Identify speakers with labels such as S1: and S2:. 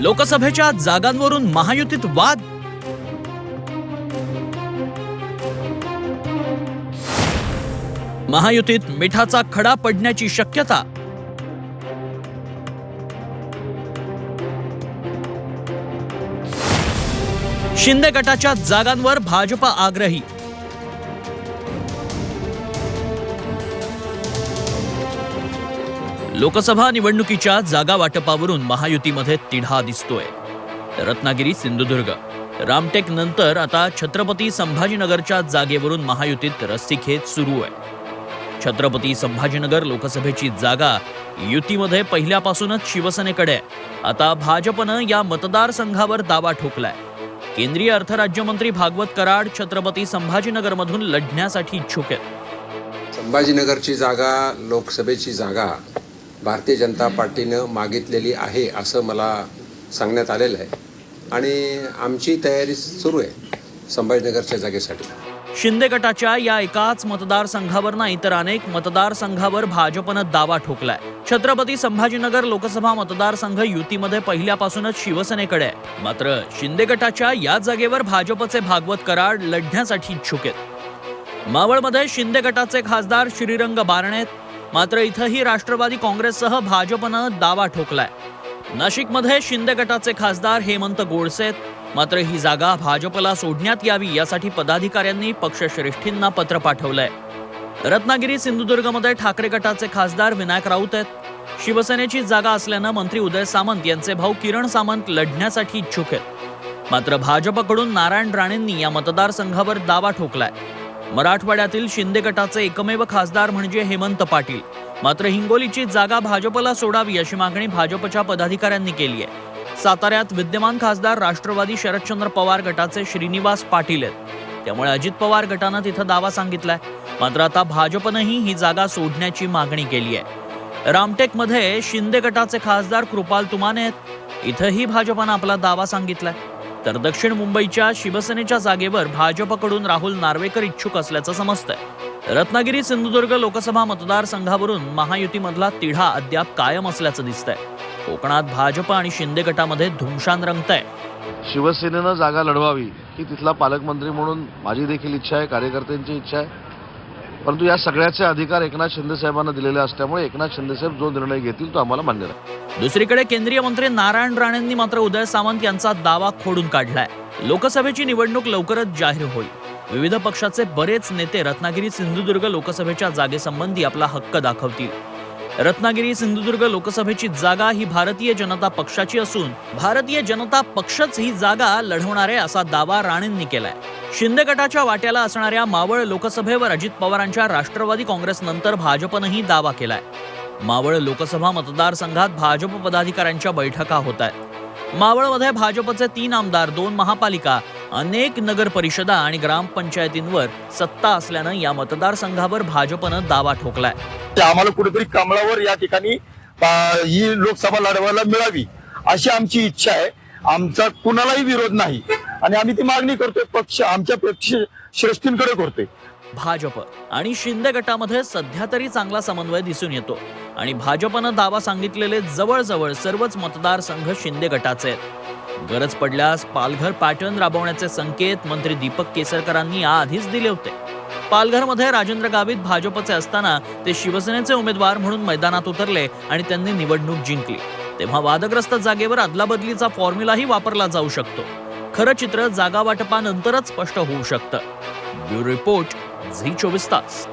S1: लोकसभेच्या जागांवरून महायुतीत वाद? महायुतीत मिठाचा खडा पडण्याची शक्यता? शिंदे गटाच्या जागांवर भाजपा आग्रही? लोकसभा निवडणुकीच्या जागा वाटपावरून महायुतीमध्ये तिढा दिसतोय. रत्नागिरी सिंधुदुर्ग. रामटेक नंतर आता छत्रपती संभाजीनगरच्या जागेवरून महायुतीत रस्सीखेच सुरू आहे. छत्रपती संभाजीनगर लोकसभेची जागा युतीमध्ये पहिल्यापासूनच शिवसेनेकडे आहे. आता भाजपनं या मतदारसंघावर दावा ठोकलाय. केंद्रीय अर्थ राज्यमंत्री भागवत कराड छत्रपती संभाजीनगरमधून लढण्यासाठी इच्छुक आहेत.
S2: संभाजीनगरची जागा लोकसभेची जागा भारतीय जनता पार्टीनं मागितलेली आहे असं मला सांगण्यात आलेलं आहे. आणि आमची तयारी सुरू आहे संभाजीनगरच्या जागेसाठी.
S1: शिंदे गटाच्या या एकाच मतदारसंघावर नाही तर अनेक मतदारसंघावर भाजपनं दावा ठोकलाय. छत्रपती संभाजीनगर लोकसभा मतदारसंघ युतीमध्ये पहिल्यापासूनच शिवसेनेकडे आहे. मात्र शिंदे गटाच्या या जागेवर भाजपचे भागवत कराड लढण्यासाठी इच्छुक आहेत. मावळमध्ये शिंदे गटाचे खासदार श्रीरंग बारणेत मात्र इथंही राष्ट्रवादी काँग्रेससह भाजपनं दावा ठोकलाय. नाशिकमध्ये शिंदे गटाचे खासदार हेमंत गोडसेत मात्र ही जागा भाजपला सोडण्यात यावी यासाठी पदाधिकाऱ्यांनी पक्षश्रेष्ठींना पत्र पाठवलंय. रत्नागिरी सिंधुदुर्गमध्ये ठाकरे गटाचे खासदार विनायक राऊत आहेत. शिवसेनेची जागा असल्यानं मंत्री उदय सामंत यांचे भाऊ किरण सामंत लढण्यासाठी इच्छुक आहेत. मात्र भाजपकडून नारायण राणेंनी या मतदारसंघावर दावा ठोकलाय. मराठवाड्यातील शिंदे गटाचे एकमेव खासदार म्हणजे हेमंत पाटील. मात्र हिंगोलीची जागा भाजपला सोडावी अशी मागणी भाजपच्या पदाधिकाऱ्यांनी केली आहे साताऱ्यात विद्यमान खासदार राष्ट्रवादी शरदचंद्र पवार गटाचे श्रीनिवास पाटील आहेत. त्यामुळे अजित पवार गटानं तिथं दावा सांगितलाय. मात्र आता भाजपनंही ही जागा सोडण्याची मागणी केली आहे. रामटेकमध्ये शिंदे गटाचे खासदार कृपाल तुमाने आहेत. इथंही भाजपनं आपला दावा सांगितलाय. तर दक्षिण मुंबईच्या शिवसेनेच्या जागेवर भाजपकडून राहुल नार्वेकर इच्छुक असल्याचं समजतंय. रत्नागिरी सिंधुदुर्ग लोकसभा मतदारसंघावरून महायुतीमधला तिढा अद्याप कायम असल्याचं दिसतंय. कोकणात भाजप आणि शिंदे गटामध्ये धुमशान रंगतंय.
S3: शिवसेनेनं जागा लढवावी ही तिथला पालकमंत्री म्हणून माझी देखील इच्छा आहे कार्यकर्त्यांची इच्छा आहे. परंतु या सगळ्याचे अधिकार एकनाथ शिंदे साहेबांना दिलेले असल्यामुळे एकनाथ शिंदे साहेब जो निर्णय घेतील तो आम्हाला मान्य राहील.
S1: दुसरीकडे केंद्रीय मंत्री नारायण राणेंनी मात्र उदय सामंत यांचा दावा खोडून काढलाय. लोकसभेची निवडणूक लवकरच जाहीर होईल. विविध पक्षाचे बरेच नेते रत्नागिरी सिंधुदुर्ग लोकसभेच्या जागेसंबंधी आपला हक्क दाखवतील. रत्नागिरी सिंधुदुर्ग लोकसभेची जागा ही भारतीय जनता पक्षाची असून भारतीय जनता पक्षच ही जागा लढवणार आहे असा दावा राणेंनी केलाय. शिंदे गटाच्या वाट्याला असणाऱ्या मावळ लोकसभेवर अजित पवारांच्या राष्ट्रवादी काँग्रेसनंतर भाजपनंही दावा केलाय. मावळ लोकसभा मतदारसंघात भाजप पदाधिकाऱ्यांच्या बैठका होत आहेत मावळमध्ये भाजपचे तीन आमदार दोन महापालिका अनेक नगर परिषदा आणि ग्रामपंचायतींवर सत्ता असल्यानं या मतदारसंघावर भाजपनं दावा ठोकलाय.
S4: ते आम्हाला कुठेतरी कमळावर या ठिकाणी ही लोकसभा लढवायला मिळावी अशी आमची इच्छा आहे. आमचा कुणालाही विरोध नाही. आणि आम्ही ती मागणी करतोय पक्ष आमच्या पक्ष श्रेष्ठींकडे करतोय.
S1: भाजप आणि शिंदे गटामध्ये सध्या तरी चांगला समन्वय दिसून येतो. आणि भाजपनं दावा सांगितलेले जवळजवळ सर्वच मतदारसंघ शिंदे गटाचे आहेत. गरज पडल्यास पालघर पॅटर्न राबवण्याचे संकेत मंत्री दीपक केसरकरांनी आधीच दिले होते. पालघरमध्ये राजेंद्र गावित भाजपचे असताना ते शिवसेनेचे उमेदवार म्हणून मैदानात उतरले आणि त्यांनी निवडणूक जिंकली. तेव्हा वादग्रस्त जागेवर अदलाबदलीचा फॉर्म्युलाही वापरला जाऊ शकतो. खरं चित्र जागा वाटपानंतरच स्पष्ट होऊ शकतं. ब्युरो रिपोर्ट झी चोवीस तास.